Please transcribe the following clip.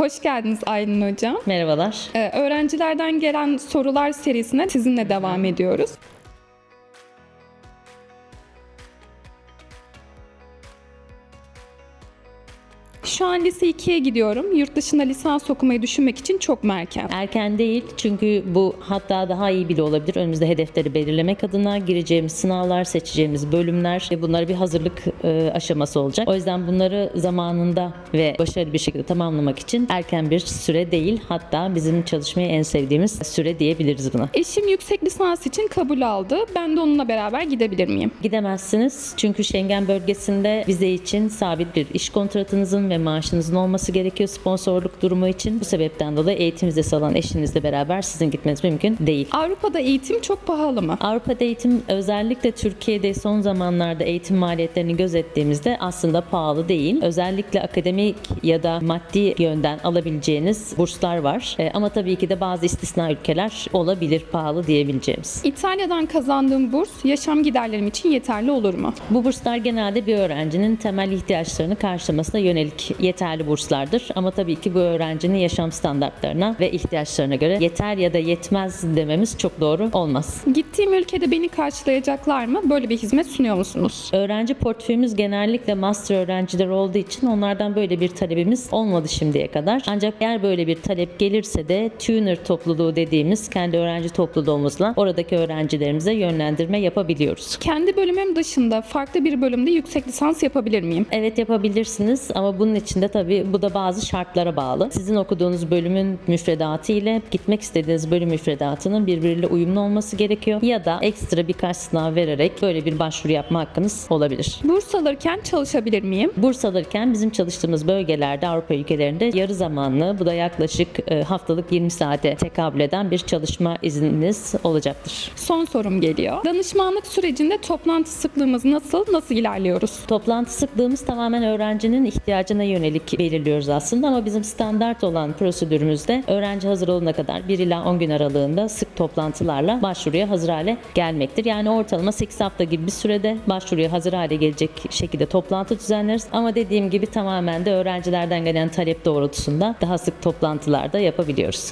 Hoş geldiniz Aylin Hocam. Merhabalar. Ee, öğrencilerden gelen sorular serisine sizinle devam ediyoruz. Şu an lise 2'ye gidiyorum. Yurt dışında lisans okumayı düşünmek için çok mu erken? Erken değil çünkü bu hatta daha iyi bile olabilir. Önümüzde hedefleri belirlemek adına gireceğimiz sınavlar, seçeceğimiz bölümler ve bunlara bir hazırlık e, aşaması olacak. O yüzden bunları zamanında ve başarılı bir şekilde tamamlamak için erken bir süre değil. Hatta bizim çalışmayı en sevdiğimiz süre diyebiliriz buna. Eşim yüksek lisans için kabul aldı. Ben de onunla beraber gidebilir miyim? Gidemezsiniz çünkü Schengen bölgesinde vize için sabit bir iş kontratınızın ve maaşınızın olması gerekiyor sponsorluk durumu için. Bu sebepten dolayı eğitim vizesi alan eşinizle beraber sizin gitmeniz mümkün değil. Avrupa'da eğitim çok pahalı mı? Avrupa'da eğitim özellikle Türkiye'de son zamanlarda eğitim maliyetlerini gözettiğimizde aslında pahalı değil. Özellikle akademik ya da maddi yönden alabileceğiniz burslar var. E, ama tabii ki de bazı istisna ülkeler olabilir pahalı diyebileceğimiz. İtalya'dan kazandığım burs yaşam giderlerim için yeterli olur mu? Bu burslar genelde bir öğrencinin temel ihtiyaçlarını karşılamasına yönelik yeterli burslardır. Ama tabii ki bu öğrencinin yaşam standartlarına ve ihtiyaçlarına göre yeter ya da yetmez dememiz çok doğru olmaz. Gittiğim ülkede beni karşılayacaklar mı? Böyle bir hizmet sunuyor musunuz? Öğrenci portföyümüz genellikle master öğrenciler olduğu için onlardan böyle bir talebimiz olmadı şimdiye kadar. Ancak eğer böyle bir talep gelirse de tuner topluluğu dediğimiz kendi öğrenci topluluğumuzla oradaki öğrencilerimize yönlendirme yapabiliyoruz. Kendi bölümüm dışında farklı bir bölümde yüksek lisans yapabilir miyim? Evet yapabilirsiniz ama bunun için de tabii bu da bazı şartlara bağlı. Sizin okuduğunuz bölümün müfredatı ile gitmek istediğiniz bölüm müfredatının birbiriyle uyumlu olması gerekiyor ya da ekstra birkaç sınav vererek böyle bir başvuru yapma hakkınız olabilir. Burs alırken çalışabilir miyim? Burs alırken bizim çalıştığımız bölgelerde Avrupa ülkelerinde yarı zamanlı bu da yaklaşık e, haftalık 20 saate tekabül eden bir çalışma izniniz olacaktır. Son sorum geliyor. Danışmanlık sürecinde toplantı sıklığımız nasıl, nasıl ilerliyoruz? Toplantı sıklığımız tamamen öğrencinin ihtiyacına yönelik belirliyoruz aslında ama bizim standart olan prosedürümüzde öğrenci hazır olana kadar 1 ila 10 gün aralığında sık toplantılarla başvuruya hazır hale gelmektir. Yani ortalama 8 hafta gibi bir sürede başvuruya hazır hale gelecek şekilde toplantı düzenleriz. Ama dediğim gibi tamamen de öğrencilerden gelen talep doğrultusunda daha sık toplantılarda yapabiliyoruz.